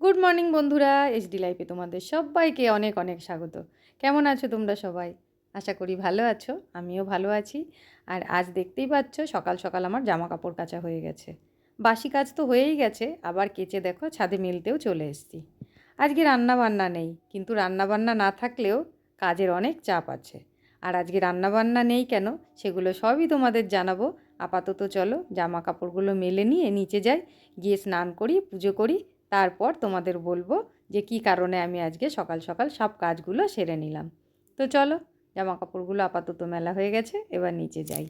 Good morning বন্ধুরা। HD লাইফে তোমাদের সবাইকে অনেক অনেক স্বাগত। কেমন আছো তোমরা সবাই? আশা করি ভালো আছো। আমিও ভালো আছি। আর আজ দেখতেই পাচ্ছ, সকাল সকাল আমার জামা কাপড় কাচা হয়ে গেছে। বাসি কাজ তো হয়েই গেছে। আবার কেচে দেখো, ছাদে মিলতেও চলে এসেছি। আজকে রান্না বান্না নেই। কিন্তু রান্না বান্না না থাকলেও কাজের অনেক চাপ আছে। আর আজকে রান্না বান্না নেই কেন? সেগুলো সবই তোমাদের জানাব। আপাতত চলো জামা কাপড়গুলো মেলে নিয়ে নিচে যাই, গিয়ে স্নান করি, পুজো করি, তারপর তোমাদের বলব যে কি কারণে আমি আজকে সকাল সকাল সব কাজগুলো সেরে নিলাম। তো চলো জামা কাপড়গুলো আপাতত মেলা হয়ে গেছে, এবার নিচে যাই।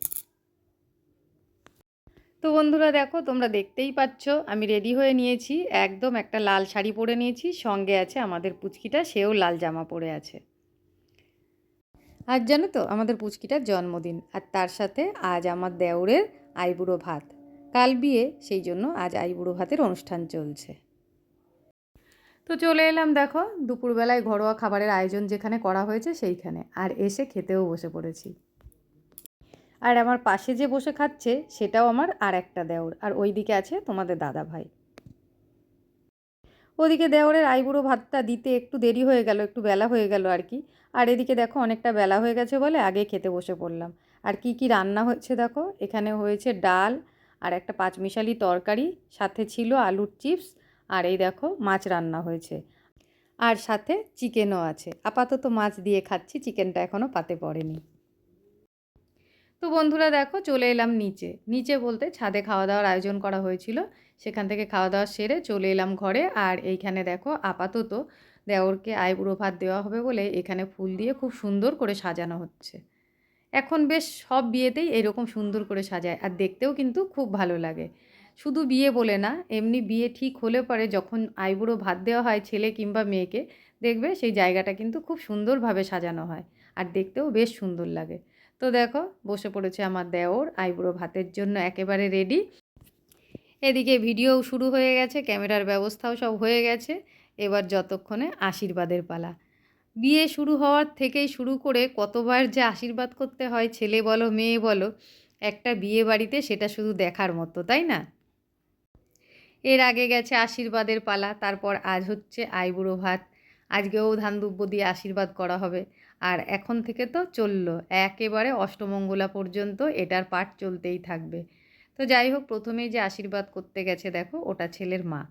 তো বন্ধুরা দেখো, তোমরা দেখতেই পাচ্ছ, আমি রেডি হয়ে নিয়েছি, একদম একটা লাল শাড়ি পরে নিয়েছি, সঙ্গে আছে আমাদের পুচকিটা, সেও লাল জামা পরে আছে। আজ জানো তো, আমাদের পুচকিটার জন্মদিন। আর তার সাথে আজ আমার দেওরের আইবুড়ো ভাত। কাল বিয়ে, সেই জন্য আজ আইবুড়ো ভাতের অনুষ্ঠান চলছে। তো চলে এলাম দেখো, দুপুরবেলায় ঘরোয়া খাবারের আয়োজন যেখানে করা হয়েছে সেইখানে। আর এসে খেতেও বসে পড়েছি। আর আমার পাশে যে বসে খাচ্ছে, সেটাও আমার আর একটা দেওর। আর ওই দিকে আছে তোমাদের দাদা ভাই ওদিকে দেওরের আইবুড়ো ভাতটা দিতে একটু দেরি হয়ে গেল, একটু বেলা হয়ে গেল আর কি। আর এদিকে দেখো অনেকটা বেলা হয়ে গেছে বলে আগে খেতে বসে পড়লাম। আর কি কি রান্না হচ্ছে দেখো, এখানে হয়েছে ডাল আর একটা পাঁচমিশালি তরকারি, সাথে ছিল আলুর চিপস আর এই দেখো মাছ রান্না হয়েছে। আর সাথে চিকেনও আছে। আপাতত মাছ দিয়ে খাচ্ছি, চিকেনটা এখনও পাতে পড়েনি। তো বন্ধুরা দেখো চলে এলাম নিচে। নিচে বলতে ছাদে খাওয়া দাওয়ার আয়োজন করা হয়েছিল। সেখান থেকে খাওয়া দাওয়া সেরে চলে এলাম ঘরে। আর এইখানে দেখো আপাতত দেওরকে আইবুড়ো ভাত দেওয়া হবে বলে এখানে ফুল দিয়ে খুব সুন্দর করে সাজানো হচ্ছে। এখন বেশ সব বিয়েতেই এরকম সুন্দর করে সাজায়। আর দেখতেও কিন্তু খুব ভালো লাগে। শুধু বিয়ে বলে না, এমনি বিয়ে ঠিক হলে পরে যখন আইবুড়ো ভাত দেওয়া হয় ছেলে কিংবা মেয়েকে, দেখবে সেই জায়গাটা কিন্তু খুব সুন্দরভাবে সাজানো হয়। আর দেখতেও বেশ সুন্দর লাগে। তো দেখো, বসে পড়েছে আমার দেওর, আইবুড়ো ভাতের জন্য একেবারে রেডি এদিকে ভিডিও শুরু হয়ে গেছে ক্যামেরার ব্যবস্থাও সব হয়ে গেছে। এবার যতক্ষণে আশীর্বাদের পালা। বিয়ে শুরু হওয়ার থেকেই শুরু করে কতবার যে আশীর্বাদ করতে হয়, ছেলে বলো, মেয়ে বলো, একটা বিয়ে বাড়িতে সেটা শুধু দেখার মতো, তাই না? এর আগে গেছে আশীর্বাদের পালা, তারপর আজ হচ্ছে আইবুড়ো ভাত। আজকেও ধান দুব্য দিয়ে আশীর্বাদ করা হবে। আর এখন থেকে তো চলল, একেবারে অষ্টমঙ্গলা পর্যন্ত এটার পাঠ চলতেই থাকবে। তো যাই হোক, প্রথমেই যে আশীর্বাদ করতে গেছে, দেখো, ওটা ছেলের মা।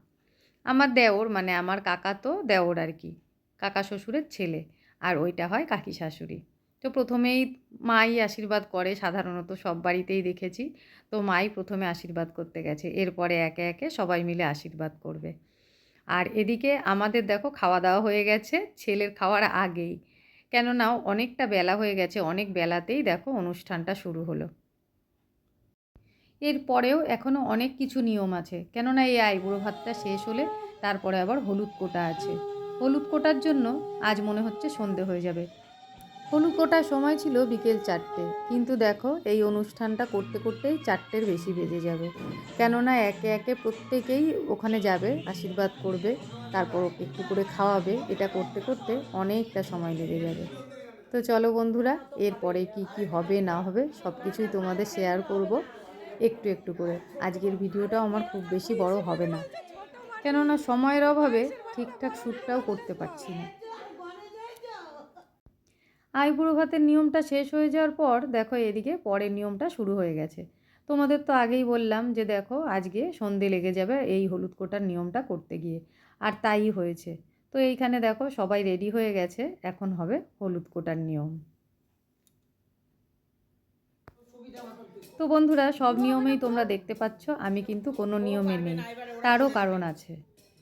আমার দেওর মানে আমার কাকা তো দেওর আর কি, কাকা শ্বশুরের ছেলে, আর ওইটা হয় কাকি শাশুড়ি। তো প্রথমেই মাই আশীর্বাদ করে, সাধারণত সব বাড়িতেই দেখেছি। তো মাই প্রথমে আশীর্বাদ করতে গেছে, এরপরে একে একে সবাই মিলে আশীর্বাদ করবে। আর এদিকে আমাদের দেখো খাওয়া দাওয়া হয়ে গেছে, ছেলের খাওয়ার আগেই। কেননা অনেকটা বেলা হয়ে গেছে, অনেক বেলাতেই দেখো অনুষ্ঠানটা শুরু হলো। এরপরেও এখনও অনেক কিছু নিয়ম আছে। কেননা এই আইবুড়ো ভাতটা শেষ হলে তারপরে আবার হলুদ কোটা আছে। হলুদ কোটার জন্য আজ মনে হচ্ছে সন্ধে হয়ে যাবে। কোটার সময় ছিল বিকেল চারটে। কিন্তু দেখো, এই অনুষ্ঠানটা করতে করতেই চারটের বেশি বেজে যাবে। কেননা একে একে প্রত্যেকেই ওখানে যাবে, আশীর্বাদ করবে, তারপর একটু করে খাওয়াবে। এটা করতে করতে অনেকটা সময় লেগে যাবে। তো চলো বন্ধুরা, এরপরে কি কি হবে, না হবে সব কিছুই তোমাদের শেয়ার করব একটু একটু করে। আজকের ভিডিওটাও আমার খুব বেশি বড় হবে না। কেননা সময়ের অভাবে ঠিকঠাক শ্যুটটাও করতে পারছি না। আইবুড়ো ভাতের নিয়মটা শেষ হয়ে যাওয়ার পর দেখো এদিকে পরের নিয়মটা শুরু হয়ে গেছে। তোমাদের তো আগেই বললাম যে দেখো আজকে সন্ধে লেগে যাবে এই হলুদ কোটার নিয়মটা করতে গিয়ে। আর তাই হয়েছে। তো এইখানে দেখো সবাই রেডি হয়ে গেছে, এখন হবে হলুদ কোটার নিয়ম। তো বন্ধুরা, সব নিয়মেই তোমরা দেখতে পাচ্ছ, আমি কিন্তু কোনো নিয়মে নেই। তারও কারণ আছে।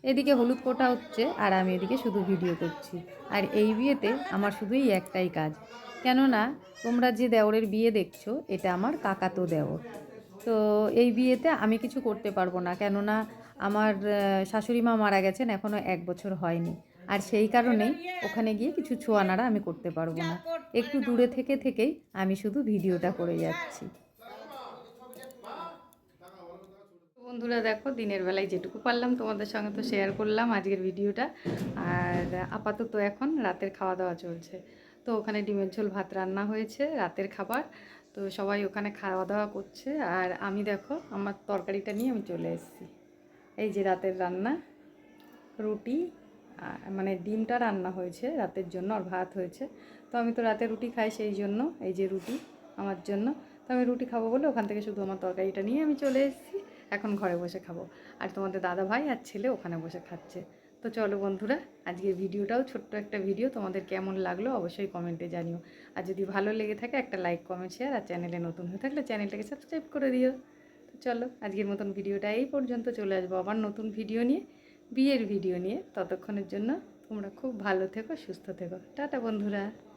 এদিকে হলুদ কোটা হচ্ছে আর আমি এদিকে শুধু ভিডিও করছি। আর এই বিয়েতে আমার শুধুই একটাই কাজ। কেননা, তোমরা যে দেওরের বিয়ে দেখছ, এটা আমার কাকাতো দেওর। তো এই বিয়েতে আমি কিছু করতে পারব না। কেননা, আমার শাশুড়ি মা মারা গেছেন এখনও এক বছর হয়নি। আর সেই কারণেই ওখানে গিয়ে কিছু ছোঁয়ানারা আমি করতে পারব না। একটু দূরে থেকে থেকেই আমি শুধু ভিডিওটা করে যাচ্ছি। বন্ধুরা, দেখো, দিনের বেলায় যেটুকু পারলাম তোমাদের সঙ্গে তো শেয়ার করলাম আজকের ভিডিওটা। আর আপাতত এখন রাতের খাওয়া দাওয়া চলছে। তো ওখানে ডিমের ঝোল, ভাত রান্না হয়েছে, রাতের খাবার। তো সবাই ওখানে খাওয়া দাওয়া করছে। আর আমি, দেখো, আমার তরকারিটা নিয়ে আমি চলে এসেছি। এই যে রাতের রান্না, রুটি মানে ডিমটা রান্না হয়েছে, রাতের জন্য, আর ভাত হয়েছে। তো আমি তো রাতে রুটি খাই সেই জন্য, এই যে রুটি, আমার জন্য। তো আমি রুটি খাব বলে ওখান থেকে শুধু আমার তরকারিটা নিয়ে আমি চলে এসেছি। এখন ঘরে বসে খাব। আর তোমাদের দাদা ভাই আর ছেলে ওখানে বসে খাচ্ছে। তো চলো বন্ধুরা, আজকের ভিডিওটাও ছোট্ট একটা ভিডিও। তোমাদের কেমন লাগল অবশ্যই কমেন্টে জানিও। আর যদি ভালো লেগে থাকে, একটা লাইক কমেন্ট শেয়ার আর চ্যানেলে নতুন হয়ে থাকলে চ্যানেলটাকে সাবস্ক্রাইব করে দিও। তো চলো, আজকের মতন ভিডিওটা এই পর্যন্ত চলে আসব আবার নতুন ভিডিও নিয়ে, বিয়ের ভিডিও নিয়ে। ততক্ষণের জন্য তোমরা খুব ভালো থেকো, সুস্থ থেকো। টাটা বন্ধুরা।